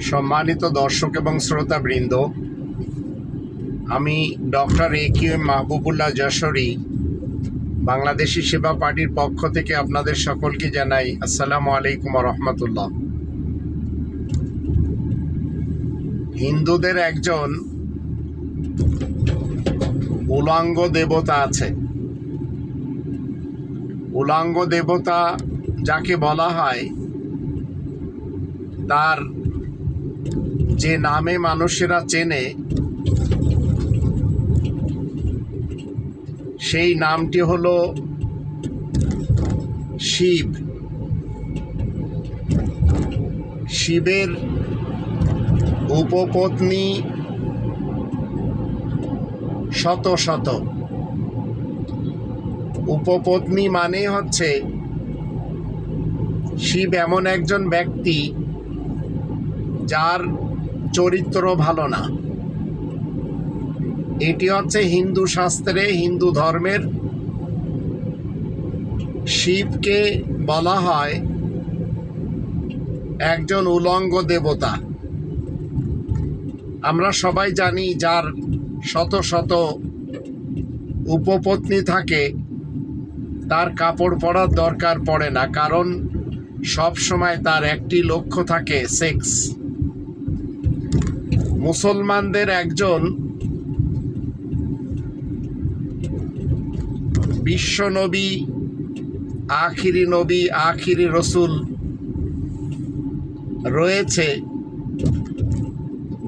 সম্মানিত দর্শক এবং শ্রোতা বৃন্দ আমি doctor A Q Mahbubullah Jashori, Bangladeshi Seba পার্টির পক্ষ থেকে আপনাদের সকলকে জানাই আসসালামু আলাইকুম রহমতুল্লাহ। হিন্দুদের একজন উলাঙ্গ দেবতা আছে। উলাঙ্গ দেবতা যাকে বলা হয় তার যে নামে মানুষেরা চেনে, সেই নামটি হলো শিব। শিবের উপপত্নী শত শত। উপপত্নী মানে হচ্ছে শিব এমন একজন ব্যক্তি যার চরিত্র ভালো না। এটি হচ্ছে হিন্দু শাস্ত্রে, হিন্দু ধর্মের শিবকে বলা হয় একজন উলঙ্গ দেবতা। আমরা সবাই জানি যার শত শত উপপত্নী থাকে, তার কাপড় পরার দরকার পড়ে না, কারণ সব সময় তার একটি লক্ষ্য থাকে, সেক্স। মুসলমানদের একজন বিশ্ব নবী, আখিরি নবী, আখিরি রসুল রয়েছে,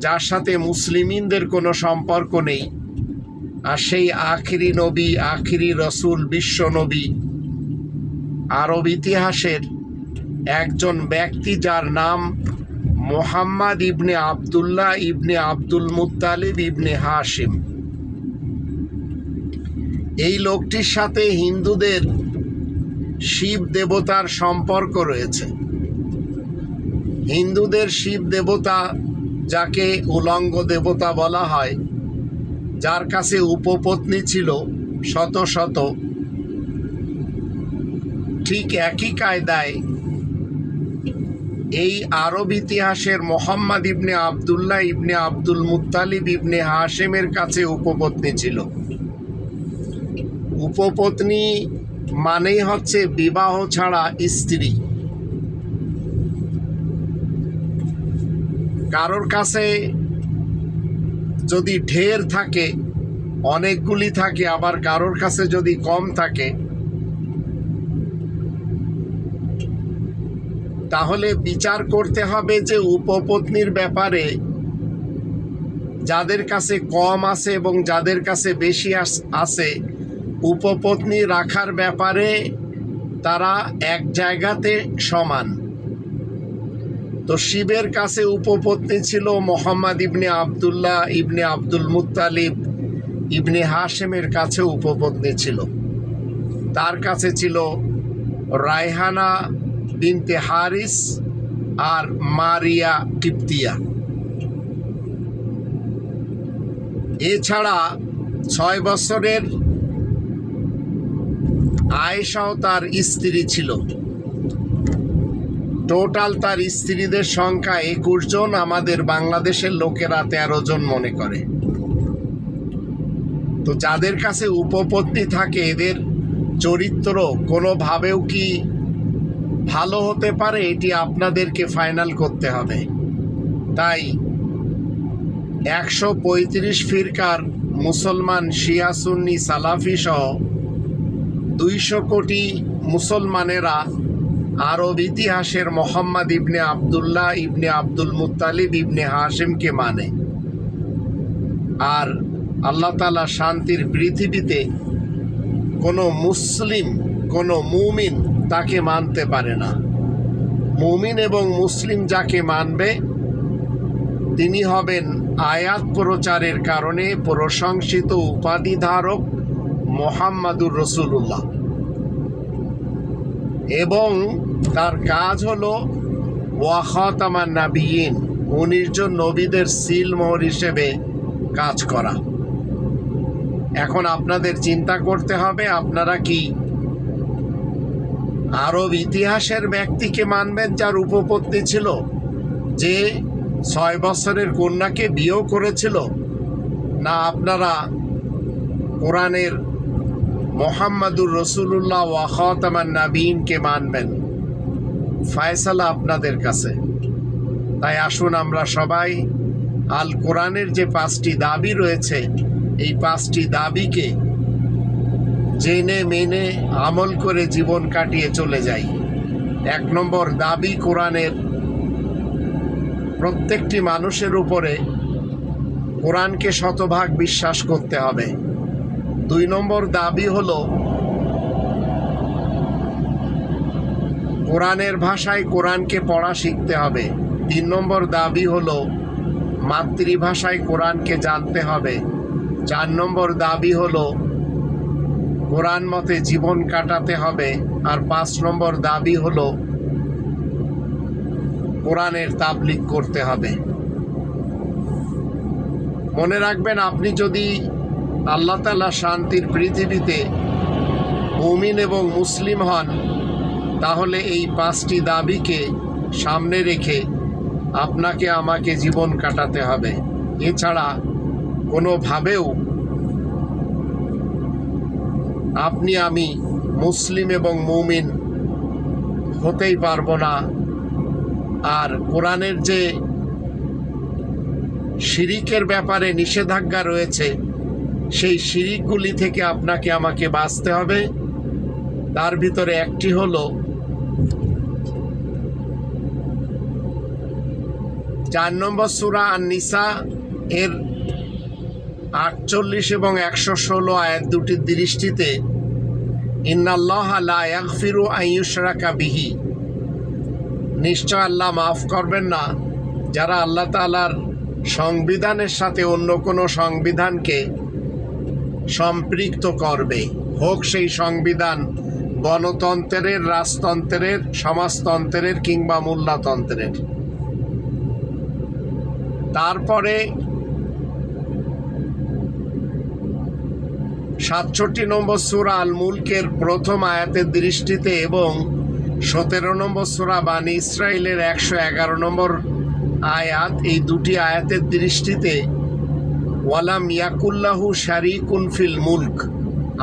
যার সাথে মুসলিমিনদের কোনো সম্পর্ক নেই। আর সেই আখিরি নবী, আখিরি রসুল, বিশ্ব নবী আরব ইতিহাসের একজন ব্যক্তি যার নাম মোহাম্মদ ইবনে আবদুল্লাহ ইবনে আব্দুল মুত্তালিব ইবনে হাশিম। এই লোকটির সাথে হিন্দুদের শিব দেবতার সম্পর্ক রয়েছে। হিন্দুদের শিব দেবতা যাকে উলঙ্গ দেবতা বলা হয়, যার কাছে উপপত্নী ছিল শত শত। ঠিক একই কায়দায় এই আরব ইতিহাসের মোহাম্মদ ইবনে আবদুল্লাহ ইবনে আব্দুল মুত্তালিব ইবনে হাশেমের কাছে উপপত্নী ছিল। উপপত্নী মানেই হচ্ছে বিবাহ ছাড়া স্ত্রী। কারোর কাছে যদি ঢের থাকে, অনেকগুলি থাকে, আবার কারোর কাছে যদি কম থাকে তাহলে বিচার করতে হবে যে উপপত্নীর ব্যাপারে যাদের কাছে কম আছে এবং যাদের কাছে বেশি আছে, উপপত্নী রাখার ব্যাপারে তারা এক জায়গাতে সমান। তো শিবের কাছে উপপত্নী ছিল মোহাম্মদ ইবনে আবদুল্লাহ ইবনে আব্দুল মুত্তালিব। ইবনে হাশেমের কাছে উপপত্নী ছিল। তার কাছে ছিল রায়হানা বিনতে হারিস আর মারিয়া কিপ্তিয়া এছাড়া ছয় বছরের আয়েশাও তার স্ত্রী ছিল। টোটাল তার স্ত্রীদের সংখ্যা একুশ জন, আমাদের বাংলাদেশের লোকেরা তেরো জন মনে করে। তো যাদের কাছে উপপত্তি থাকে, এদের চরিত্র কোনোভাবেও কি ভালো হতে পারে এটি আপনাদেরকে ফাইনাল করতে হবে। তাই একশো পঁয়ত্রিশ ফিরকার মুসলমান শিয়া সুন্নি সালাফি সহ দুইশো কোটি মুসলমানেরা আরব ইতিহাসের মোহাম্মদ ইবনে আবদুল্লাহ ইবনে আব্দুল মুত্তালিব ইবনে হাশিমকে মানে। আর আল্লাহ তালা শান্তির পৃথিবীতে কোনো মুসলিম, কোনো মুমিন তাকে মানতে পারে না। মুমিন এবং মুসলিম যাকে মানবে, তিনি হবেন আয়াত প্রচারের কারণে প্রশংসিত উপাধি ধারক মোহাম্মদুর রসুল্লাহ এবং তার কাজ হলো ওয়াখাতামান নাবিয়িন, উনিশ জন নবীদের সিল মোহর হিসেবে কাজ করা। এখন আপনাদের চিন্তা করতে হবে, আপনারা কি আরব ইতিহাসের ব্যক্তিকে মানবেন যার উপপত্তি ছিল, যে ছয় বছরের কন্যাকে বিয়েও করেছিল। না আপনারা কোরআনের মোহাম্মদুর রসুল্লাহ ওয়াহতামান নাবিনকে মানবেন? ফায়সালা আপনাদের কাছে। তাই আসুন আমরা সবাই আল কোরআনের যে পাঁচটি দাবি রয়েছে, এই পাঁচটি দাবিকে জেনে মেনে আমল করে জীবন কাটিয়ে চলে যাই। এক নম্বর দাবি কোরআনের প্রত্যেকটি মানুষের উপরে কোরআনকে শতভাগ বিশ্বাস করতে হবে। দুই নম্বর দাবি হল, কোরআনের ভাষায় কোরআনকে পড়া শিখতে হবে। তিন নম্বর দাবি হল, মাতৃভাষায় কোরআনকে জানতে হবে। চার নম্বর দাবি হলো কোরআন মতে জীবন কাটাতে হবে, আর পাঁচ নম্বর দাবি হলো কোরআনের তাবলিক করতে হবে। মনে রাখবেন, আপনি যদি আল্লাহ তালা শান্তির পৃথিবীতে মুমিন এবং মুসলিম হন, তাহলে এই পাঁচটি দাবিকে সামনে রেখে আপনাকে আমাকে জীবন কাটাতে হবে। এছাড়া কোনোভাবেও আপনি আমি মুসলিম এবং মুমিন হতেই পারব না। আর কোরআনের যে শিরিকের ব্যাপারে নিষেধাজ্ঞা রয়েছে, সেই শিরিকগুলি থেকে আপনাকে আমাকে বাঁচতে হবে। তার ভিতরে একটি হলো চার নম্বর সুরা আর নিসা এর আটচল্লিশ এবং একশো ষোলো আয়াত দুটির দৃষ্টিতে, ইন্নাল্লাহ লা বিহি। নিশ্চয় আল্লাহ মাফ করবেন না, যারা আল্লাহ তাআলার সংবিধানের সাথে অন্য কোনো সংবিধানকে সম্পৃক্ত করবে। হোক সেই সংবিধান গণতন্ত্রের, রাজতন্ত্রের, সমাজতন্ত্রের কিংবা মোল্লাতন্ত্রের তারপরে সাতষট্টি নম্বর সুরা আল মুলকের প্রথম আয়াতের দৃষ্টিতে এবং সতেরো নম্বর সুরা বানি ইসরায়েলের একশো এগারো নম্বর আয়াত, এই দুটি আয়াতের দৃষ্টিতে ওয়ালাম ইয়াকুল্লাহু শারিকুন ফিল মুলক,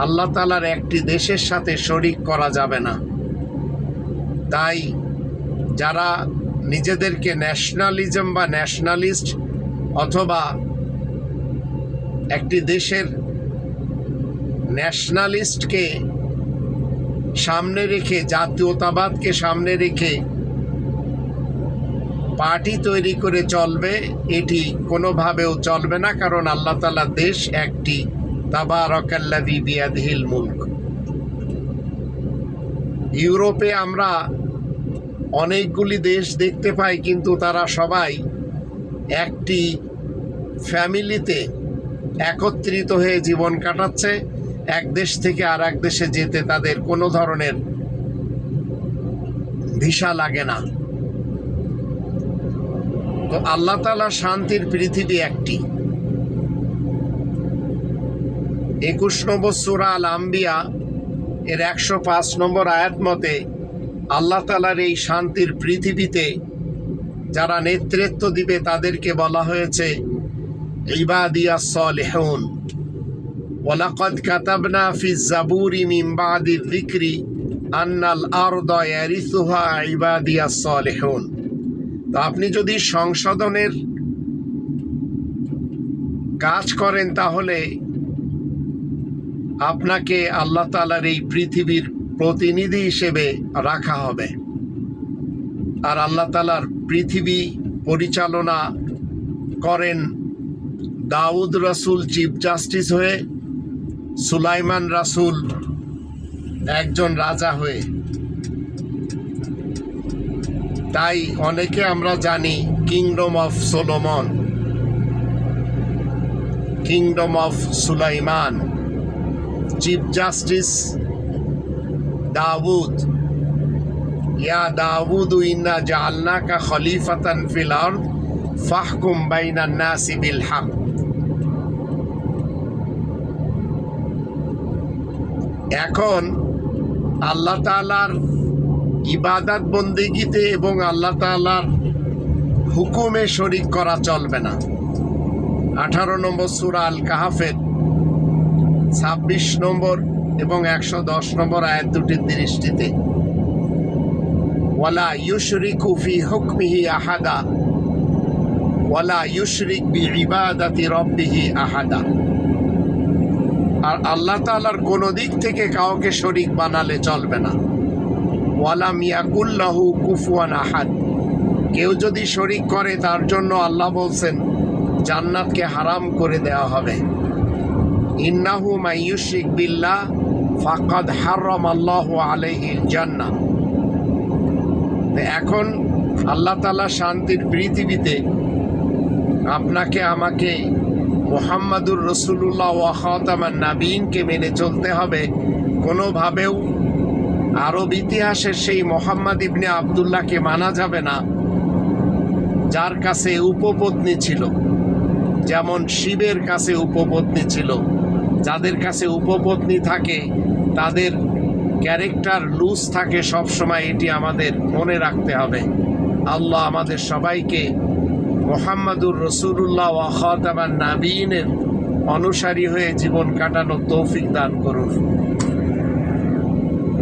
আল্লাহ তালার একটি দেশের সাথে শরিক করা যাবে না। তাই যারা নিজেদেরকে ন্যাশনালিজম বা ন্যাশনালিস্ট অথবা একটি দেশের ন্যাশনালিস্টকে সামনে রেখে, জাতীয়তাবাদকে সামনে রেখে পার্টি তৈরি করে চলবে, এটি কোনোভাবেও চলবে না, কারণ আল্লাহ তালা দেশ একটি তাবারকাল্লাদি বিয়াদহিল মুল্ক। ইউরোপে আমরা অনেকগুলি দেশ দেখতে পাই, কিন্তু তারা সবাই একটি ফ্যামিলিতে একত্রিত হয়ে জীবন কাটাচ্ছে। এক দেশ থেকে আর এক দেশে যেতে তাদের কোনো ধরনের ভিসা লাগে না। তো আল্লাহ তালা শান্তির পৃথিবী একটি। একুশ নম্বর সুরা আল আম্বিয়া এর একশো পাঁচ নম্বর আয়াত মতে আল্লাহ তালার এই শান্তির পৃথিবীতে যারা নেতৃত্ব দিবে তাদেরকে বলা হয়েছে ইবাদিয়া সলেহন ওয়ালাকাদ কাতাবনা ফি জাবুরি মিন বাদি যিকরি আন্নাল আরদা ইয়ারিসুহা ইবাদিয়া সলেহন তো আপনি যদি সংশোধনের কাজ করেন তাহলে আপনাকে আল্লাহ তালার এই পৃথিবীর প্রতিনিধি হিসেবে রাখা হবে। আর আল্লাহ তালার পৃথিবী পরিচালনা করেন দাউদ রাসুল, চিফ জাস্টিস হয়ে সুলাইমান রাসুল একজন রাজা হয়ে। তাই অনেকে আমরা জানি kingdom of Solomon kingdom of Sulaiman chief justice Daud ইয়া দাউদ ইন্না জাআলনাকা খলিফাতান ফিল আরদ ফাহকুম বাইনান নাসি বিল এখন আল্লাহ তাআলার ইবাদত বন্দিগিতে এবং আল্লাহ তাআলার হুকুমে শরিক করা চলবে না। আঠারো নম্বর সুরা আল কাহাফের ছাব্বিশ নম্বর এবং একশো দশ নম্বর আয়াত দুটির দৃষ্টিতে, ওয়ালা ইউশরিকু ফি হুকমিহি আহাদা, ওয়ালা ইউশরিক বি ইবাদাতি রব্বিহি আহাদা। আর আল্লাহ তাআলার কোনো দিক থেকে কাউকে শরিক বানালে চলবে না। ওয়ালা মিয়াকুল্লাহু কুফুয়ান আহাদ। কেউ যদি শরিক করে, তার জন্য আল্লাহ বলছেন, জান্নাতকে হারাম করে দেওয়া হবে। ইন্নাহু মাইয়ুশিক বিল্লাহ, ফাকাদ হারাম আল্লাহ আলাইহিল জান্নাহ। তো এখন আল্লাহ তাআলা শান্তির পৃথিবীতে আপনাকে, আমাকে মোহাম্মদুর রসুল্লাহ ওয়াহতামান নাবিনকে মেনে চলতে হবে। কোনোভাবেও আরব ইতিহাসের সেই মোহাম্মদ ইবনে আবদুল্লাহকে মানা যাবে না, যার কাছে উপপত্নী ছিল। যেমন শিবের কাছে উপপত্নী ছিল। যাদের কাছে উপপত্নী থাকে, তাদের ক্যারেক্টার লুজ থাকে সবসময়, এটি আমাদের মনে রাখতে হবে। আল্লাহ আমাদের সবাইকে মোহাম্মদুর রসুল্লাহ ওয়াখাতামান নাবিনের অনুসারী হয়ে জীবন কাটানো তৌফিক দান করুন।